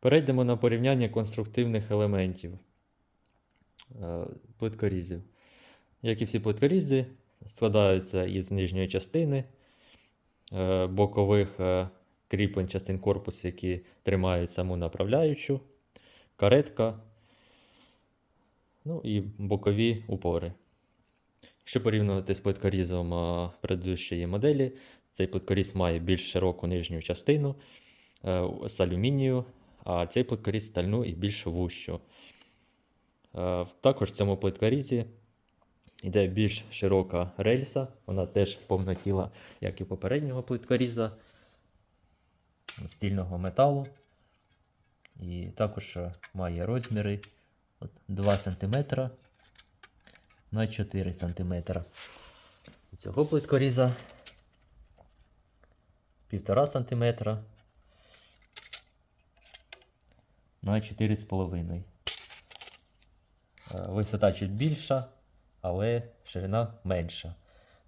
Перейдемо на порівняння конструктивних елементів е, плиткорізів. Як і всі плиткорізи, складаються із нижньої частини, е, бокових е, кріплень частин корпусу, які тримають саму направляючу, каретка, ну і бокові упори. Якщо порівнювати з плиткорізом предыдущої моделі, цей плиткоріз має більш широку нижню частину з алюмінію, а цей плиткоріз стальну і більш вущу. Е, Також в цьому плиткорізі йде більш широка рельса, вона теж повнотіла, як і попереднього плиткоріза стільного металу. І також е, має розміри 2 см на 4 см. Цього плиткоріза 1,5 см на 4,5. Е, Висота чуть більша, але ширина менша.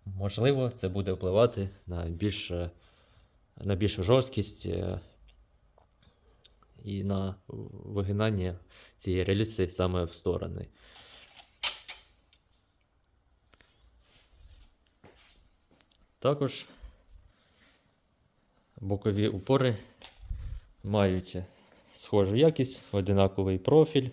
Можливо, це буде впливати на більше, на більшу жорсткість е, і на вигинання цієї рельси саме в сторони. Також бокові упори мають схожу якість, одинаковий профіль.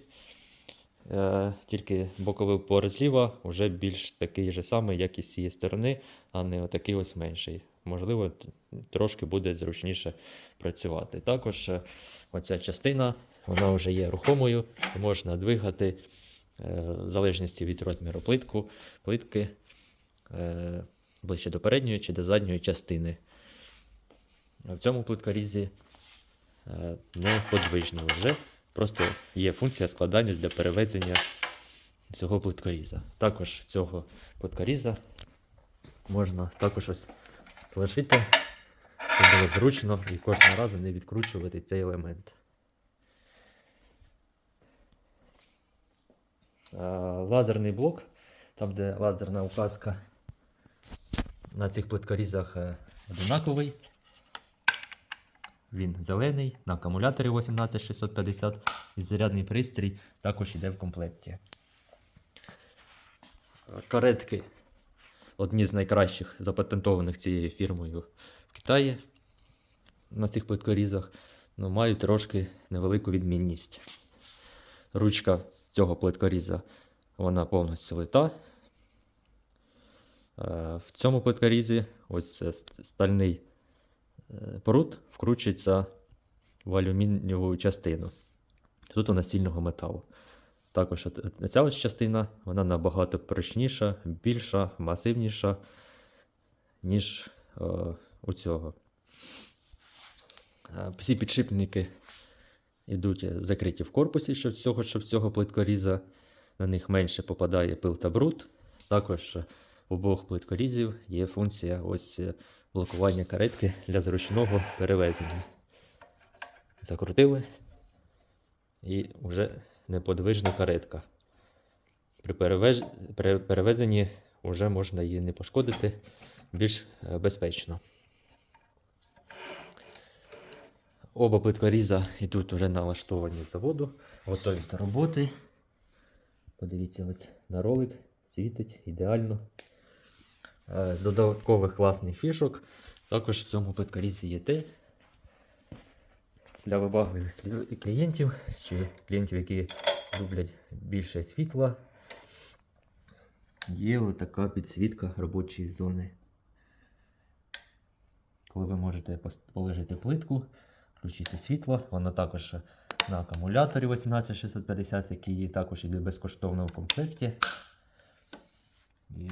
Е, Тільки боковий упор зліва вже більш такий же самий, як і з цієї сторони, а не отакий ось менший. Можливо, трошки буде зручніше працювати. Також е, оця частина вона вже є рухомою, і можна двигати е, в залежності від розміру плитку, плитки е, ближче до передньої чи до задньої частини. В цьому плиткорізі е, не подвижні вже. Просто є функція складання для перевезення цього плиткоріза. Також цього плиткоріза можна також ось зложити, щоб було зручно і кожного разу не відкручувати цей елемент. Лазерний блок, там де лазерна указка на цих плиткорізах е, одинаковий. Він зелений, на акумуляторі 18650 і зарядний пристрій також йде в комплекті. Каретки одні з найкращих запатентованих цією фірмою в Китаї на цих плиткорізах, але мають трошки невелику відмінність. Ручка з цього плиткоріза вона повністю лита. Е, В цьому плиткорізі ось стальний прут вкручується в алюмінієву частину. Тут вона стільного металу. Також ця ось частина вона набагато прочніша, більша, масивніша, ніж е, у цього. Е, Всі підшипники йдуть закриті в корпусі, що в цього, що в цього плиткоріза. На них менше попадає пил та бруд. Також у обох плиткорізів є функція ось е, блокування каретки для зручного перевезення. Закрутили і вже неподвижна каретка. При, перевеж... при перевезенні вже можна її не пошкодити більш е, безпечно. Оба плиткоріза йдуть вже налаштовані з заводу, готові до роботи. Подивіться ось на ролик, світить ідеально. Е, З додаткових класних фішок також в цьому плиткорізі є те, для вибагливих клієнтів чи клієнтів, які люблять більше світла. Є отака підсвітка робочої зони. Коли ви можете положити плитку, включити світло, воно також на акумуляторі 18650, який також йде безкоштовно в комплекті. І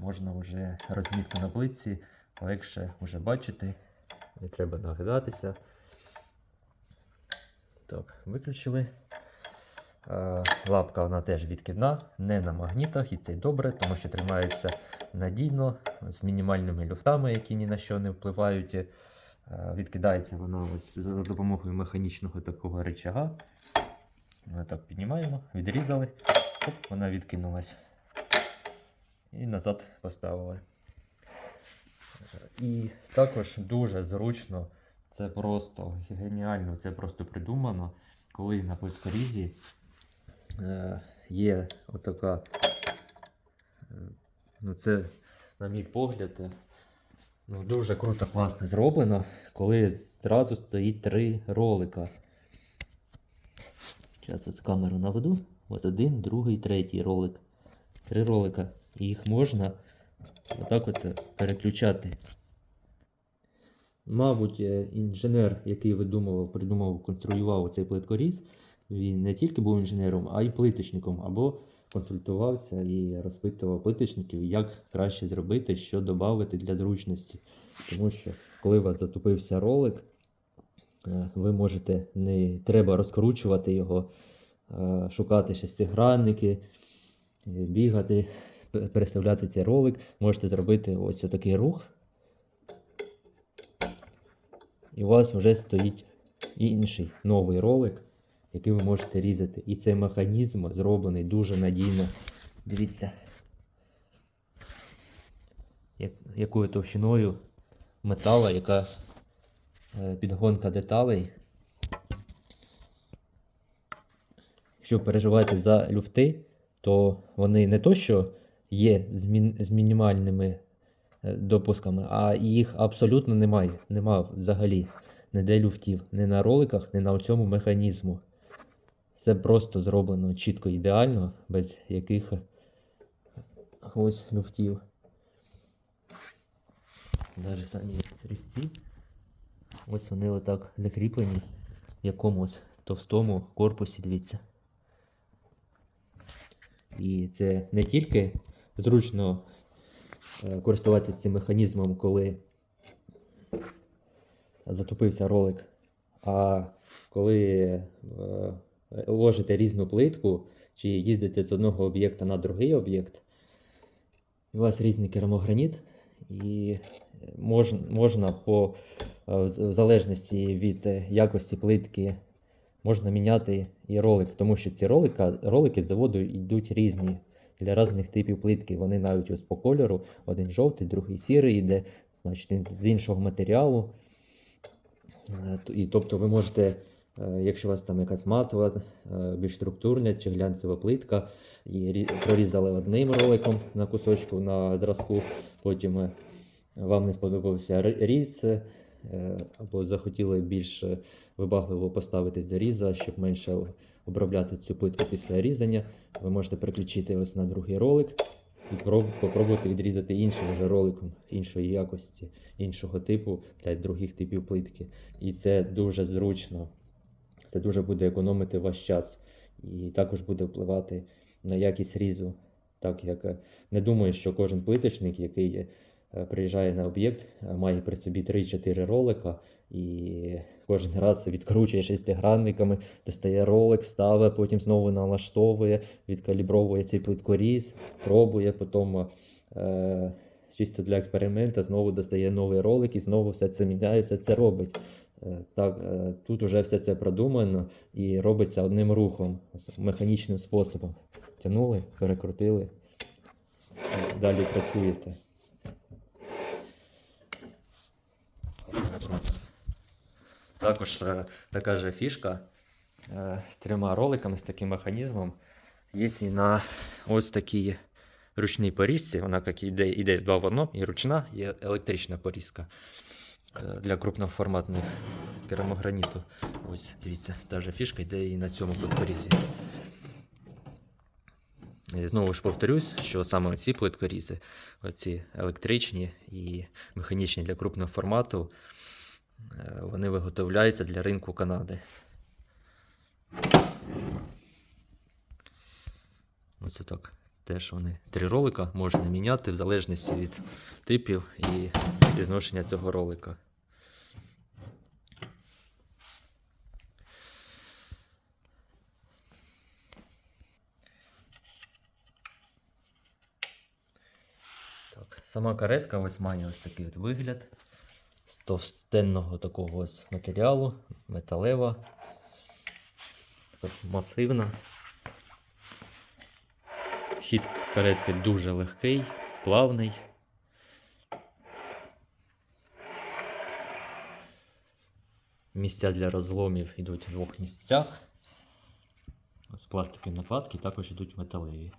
можна вже розмітку на плитці легше вже бачити. Не треба нагадатися. Так, виключили. Лапка вона теж відкидна, не на магнітах, і це добре, тому що тримається надійно, з мінімальними люфтами, які ні на що не впливають. Відкидається вона ось за допомогою механічного такого рычага. Ми так піднімаємо, відрізали, оп, вона відкинулась. І назад поставили. І також дуже зручно Це просто геніально, це просто придумано, коли на плиткорізі е, є отака. е, Ну, це, на мій погляд, е, ну, дуже круто, класно зроблено, коли зразу стоїть три ролика. Зараз ось камеру наведу. От один, другий, третій ролик. Три ролика. І їх можна отак от переключати. Мабуть, е, інженер, який видумував, придумав, конструював цей плиткоріз, він не тільки був інженером, а й плиточником, або консультувався і розпитував плиточників, як краще зробити, що додати для зручності. Тому що, коли у вас затупився ролик, е, ви можете не треба розкручувати його, шукати шестигранники, е, бігати, переставляти цей ролик. Можете зробити ось такий рух. І у вас вже стоїть інший новий ролик, який ви можете різати. І цей механізм зроблений дуже надійно. Дивіться, як, якою товщиною метала, яка е, підгонка деталей. Якщо переживаєте за люфти, то вони не то, що є з, мін- з мінімальними е, допусками, а їх абсолютно немає. Нема взагалі ніде люфтів, ні на роликах, ні на цьому механізму. Все просто зроблено чітко ідеально, без яких ось люфтів. Навіть самі різці. Ось вони отак закріплені в якомусь товстому корпусі, дивіться. І це не тільки зручно е, користуватися цим механізмом, коли затупився ролик, а коли е, ложите різну плитку чи їздите з одного об'єкта на другий об'єкт, у вас різний керамограніт, і мож, можна по е, в залежності від якості плитки можна міняти і ролик, тому що ці ролика, ролики з заводу йдуть різні для різних типів плитки. Вони навіть ось по кольору, один жовтий, другий сірий йде, значить з іншого матеріалу. Е, І тобто ви можете, е, якщо у вас там якась матова, е, більш структурна чи глянцева плитка, і прорізали одним роликом на кусочку на зразку, потім вам не сподобався різ, або захотіли більш вибагливо поставитись до різа, щоб менше обробляти цю плитку після різання, ви можете переключити ось на другий ролик і проб- попробувати відрізати іншим вже роликом іншої якості, іншого типу для других типів плитки. І це дуже зручно. Це дуже буде економити ваш час і також буде впливати на якість різу. Так як е, не думаю, що кожен плиточник, який е, приїжджає на об'єкт, е, має при собі 3-4 ролика і кожен раз відкручує шестигранниками, достає ролик, ставить, потім знову налаштовує, відкалібровує цей плиткоріз, пробує, потім е, чисто для експерименту знову достає новий ролик і знову все це міняє, все це робить. Е, Так, е, тут вже все це продумано і робиться одним рухом, механічним способом. Тянули, перекрутили, далі працюєте. Також е, така же фішка е, з трьома роликами, з таким механізмом. Є і на ось такій ручній порізці. Вона як іде, іде два в одному, і ручна, і електрична порізка е, для крупноформатних керамограніту. Ось дивіться, та же фішка йде і на цьому плиткорізі. І знову ж повторюсь, що саме ці плиткорізи, оці електричні і механічні для крупного формату, вони виготовляються для ринку Канади. Оце так. Теж вони три ролика можна міняти в залежності від типів і відношення цього ролика. Так, сама каретка ось має ось такий от вигляд товстенного такого ось матеріалу, металева, масивна. Хід каретки дуже легкий, плавний. Місця для розломів йдуть в двох місцях. Ось пластикові накладки також йдуть металеві.